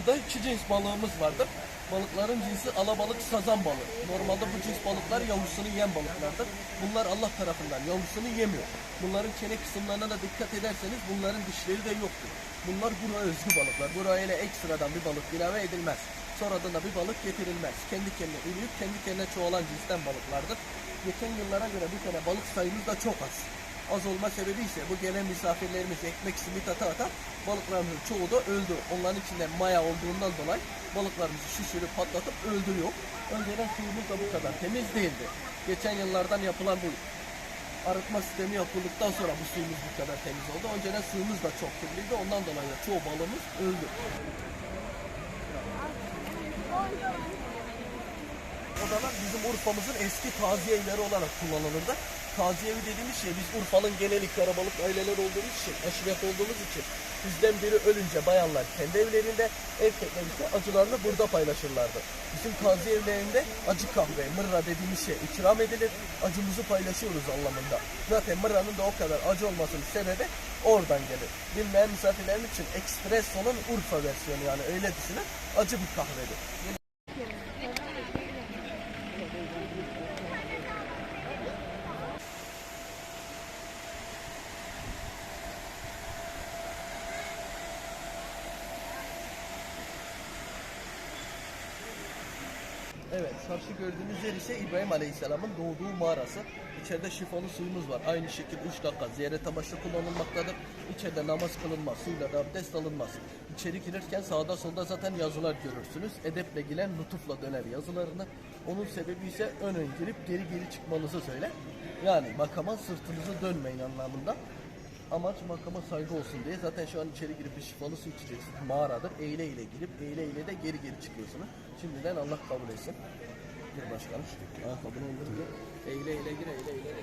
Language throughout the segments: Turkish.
Burada iki cins balığımız vardır. Balıkların cinsi alabalık sazan balığı. Normalde bu cins balıklar yavrusunu yiyen balıklardır. Bunlar Allah tarafından yavrusunu yemiyor. Bunların çene kısımlarına da dikkat ederseniz bunların dişleri de yoktur. Bunlar buraya özgü balıklar. Buraya ile ekstradan bir balık ilave edilmez. Sonradan da bir balık getirilmez. Kendi kendine üreyip kendi kendine çoğalan cinsten balıklardır. Geçen yıllara göre bir tane balık sayımız da çok az. Az olma sebebi ise bu gelen misafirlerimiz ekmek simit ata ata balıklarımızın çoğu da öldü. Onların içinde maya olduğundan dolayı balıklarımızı şişirip patlatıp öldürüyor. Önceden suyumuz da bu kadar temiz değildi. Geçen yıllardan yapılan bu arıtma sistemi yapıldıktan sonra bu suyumuz bu kadar temiz oldu. Önceden suyumuz da çok kirliydi. Ondan dolayı çoğu balığımız öldü. Odalar bizim Urfa'mızın eski taziye evleri olarak kullanılırdı. Taziye evi dediğimiz şey biz Urfa'nın geneli karabalık aileler olduğumuz için, eşref olduğumuz için bizden biri ölünce bayanlar kendi evlerinde, erkekler ise acılarını burada paylaşırlardı. Bizim taziye evlerinde acı kahve, mırra dediğimiz şey ikram edilir. Acımızı paylaşıyoruz anlamında. Zaten mırranın da o kadar acı olmasının sebebi oradan gelir. Bilmeyen misafirlerim için Espresso'nun Urfa versiyonu yani öyle düşünün acı bir kahvedir. Evet, karşı gördüğünüz yer ise İbrahim Aleyhisselam'ın doğduğu mağarası. İçeride şifalı suyumuz var. Aynı şekilde 3 dakika ziyaret amaçlı kullanılmaktadır. İçeride namaz kılınmaz, suyla da abdest alınmaz. İçeri girerken sağda solda zaten yazılar görürsünüz. Edeple giren lütufla döner yazılarını. Onun sebebi ise ön ön girip geri geri çıkmanızı söyler. Yani makama sırtınızı dönmeyin anlamında. Amaç makama saygı olsun diye zaten şu an içeri girip bir şifalı su içeceksiniz. Mağaradır. Eyle eyle girip eyle eyle de geri geri çıkıyorsunuz. Şimdiden Allah kabul etsin. Gir başkanım. Allah kabul olur. Eyle eyle gir eyle eyle de.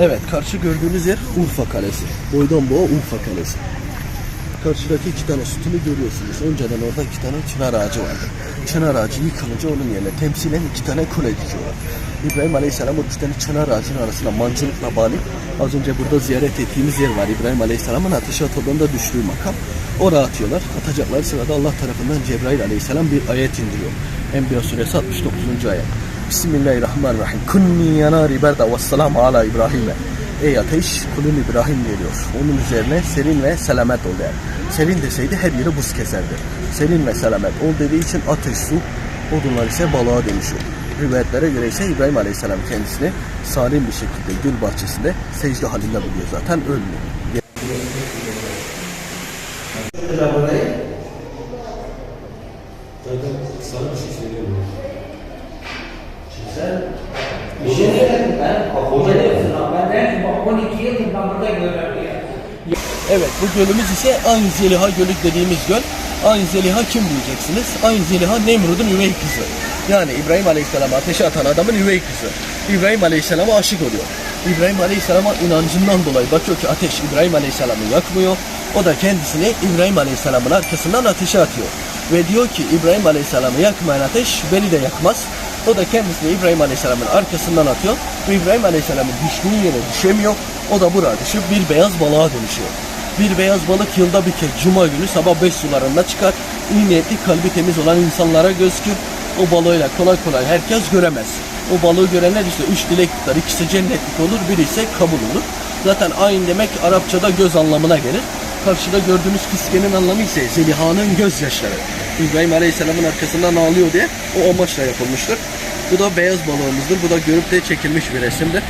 Evet, karşı gördüğünüz yer Urfa Kalesi. Boydan boğa Urfa Kalesi. Karşıdaki iki tane sütunu görüyorsunuz. Önceden orada iki tane çınar ağacı vardı. Çınar ağacı yıkılınca onun yerine temsilen iki tane kule dikiyorlar. İbrahim Aleyhisselam o iki tane çınar ağacının arasına mancınıkla bağlayıp az önce burada ziyaret ettiğimiz yer var. İbrahim Aleyhisselam'ın ateşe atıldığında düştüğü makam. Oraya atıyorlar. Atacakları sırada Allah tarafından Cebrail Aleyhisselam bir ayet indiriyor. Enbiya suresi 69. ayet. Bismillahirrahmanirrahim. Kunni yanari berda ve selamu ala İbrahim'e. Ey ateş kulun İbrahim geliyor. Onun üzerine serin ve selamet ol der. Serin deseydi her yeri buz keserdi. Serin ve selamet ol dediği için ateş, su, odunlar ise balığa dönüşüyor. Rivayetlere göre ise İbrahim Aleyhisselam kendisini salim bir şekilde gül bahçesinde secde halinde buluyor zaten ölmüyor. Evet bu gölümüz ise Ayn Zeliha Gölü dediğimiz göl. Ayn Zeliha kim diyeceksiniz? Ayn Zeliha Nemrud'un üvey kızı. Yani İbrahim Aleyhisselam'a ateşe atan adamın üvey kızı. İbrahim Aleyhisselam'a aşık oluyor. İbrahim Aleyhisselam'a inancından dolayı bakıyor ki ateş İbrahim Aleyhisselam'ı yakmıyor. O da kendisini İbrahim Aleyhisselam'ın arkasından ateşe atıyor. Ve diyor ki İbrahim Aleyhisselam'ı yakmayan ateş beni de yakmaz. O da kendisini İbrahim Aleyhisselam'ın arkasından atıyor. İbrahim Aleyhisselam'ın düştüğü yere düşemiyor. O da burada düşüp bir beyaz balığa dönüşüyor. Bir beyaz balık yılda bir kez cuma günü sabah 5 sularında çıkar. İyi niyetli kalbi temiz olan insanlara gözükür. O balığıyla kolay kolay herkes göremez. O balığı görenler işte üç dilek tutar. İkisi cennetlik olur, biri ise kabul olur. Zaten ayin demek Arapçada göz anlamına gelir. Karşıda gördüğünüz kiskenin anlamı ise Zeliha'nın gözyaşları. İbrahim Aleyhisselam'ın arkasından ağlıyor diye o amaçla yapılmıştır. Bu da beyaz balığımızdır. Bu da görüp de çekilmiş bir resimdir.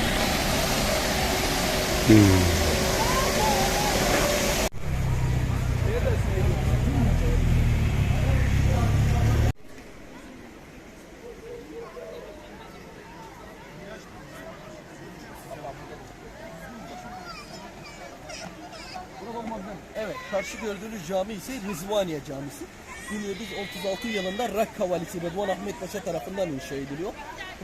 Evet, karşı gördüğünüz cami ise Rızvaniye Camisi. 1736 yılında Rakka valisi Rıdvan Ahmet Paşa tarafından inşa ediliyor.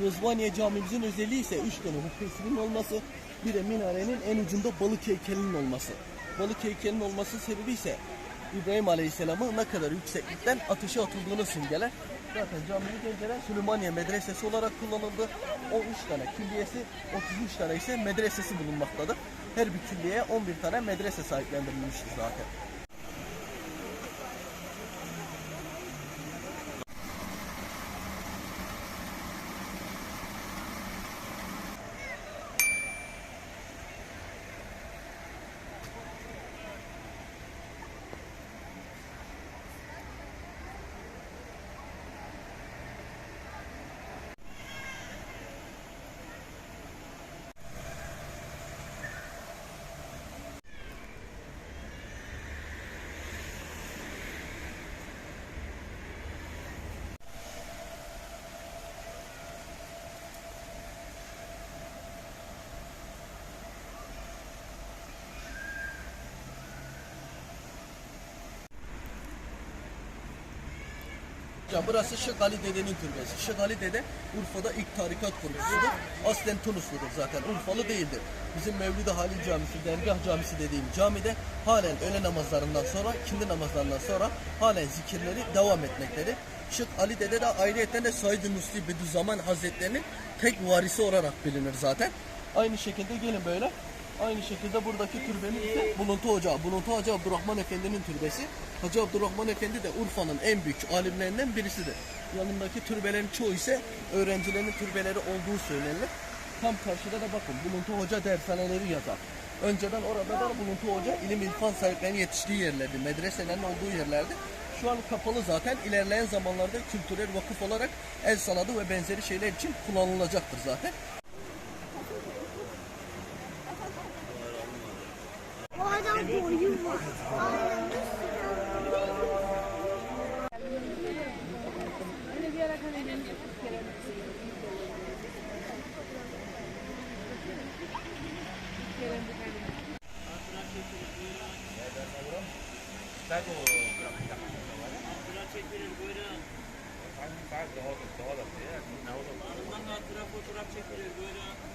Rızvaniye Camimizin özelliği ise üç tane hüccesinin olması, bir de minarenin en ucunda balık heykelinin olması. Balık heykelinin olması sebebi ise İbrahim Aleyhisselam'ın ne kadar yükseklikten ateşe atıldığını simgeler. Zaten caminin geceler Süleymaniye Medresesi olarak kullanıldı. O 3 tane külliyesi, 33 tane ise medresesi bulunmaktadır. Her bir külliyeye 11 tane medrese sahiplendirilmiştir zaten. Ya burası Şeyh Ali Dede'nin türbesi. Şeyh Ali Dede Urfa'da ilk tarikat kurucusudur. Aslen Tunusludur zaten. Urfalı değildir. Bizim Mevlid-i Halil Camisi, Dergah Camisi dediğim camide halen öğle namazlarından sonra, kindi namazlarından sonra halen zikirleri devam etmektedir. Şeyh Ali Dede de ayrıyeten de Said-i Nusri Bediüzzaman Hazretlerinin tek varisi olarak bilinir zaten. Aynı şekilde gelin böyle. Aynı şekilde buradaki türbemiz ise Buluntu Hoca. Buluntu Hacı Abdurrahman Efendi'nin türbesi. Hacı Abdurrahman Efendi de Urfa'nın en büyük alimlerinden birisidir. Yanındaki türbelerin çoğu ise öğrencilerin türbeleri olduğu söylenir. Tam karşıda da bakın Buluntu Hoca dershaneleri yazar. Önceden orada da Buluntu Hoca ilim ilfan sahiplerinin yetiştiği yerlerdi. Medreselerin olduğu yerlerdi. Şu an kapalı zaten. İlerleyen zamanlarda kültürel vakıf olarak el sanatı ve benzeri şeyler için kullanılacaktır zaten. Fotoğraf çekilir böyle.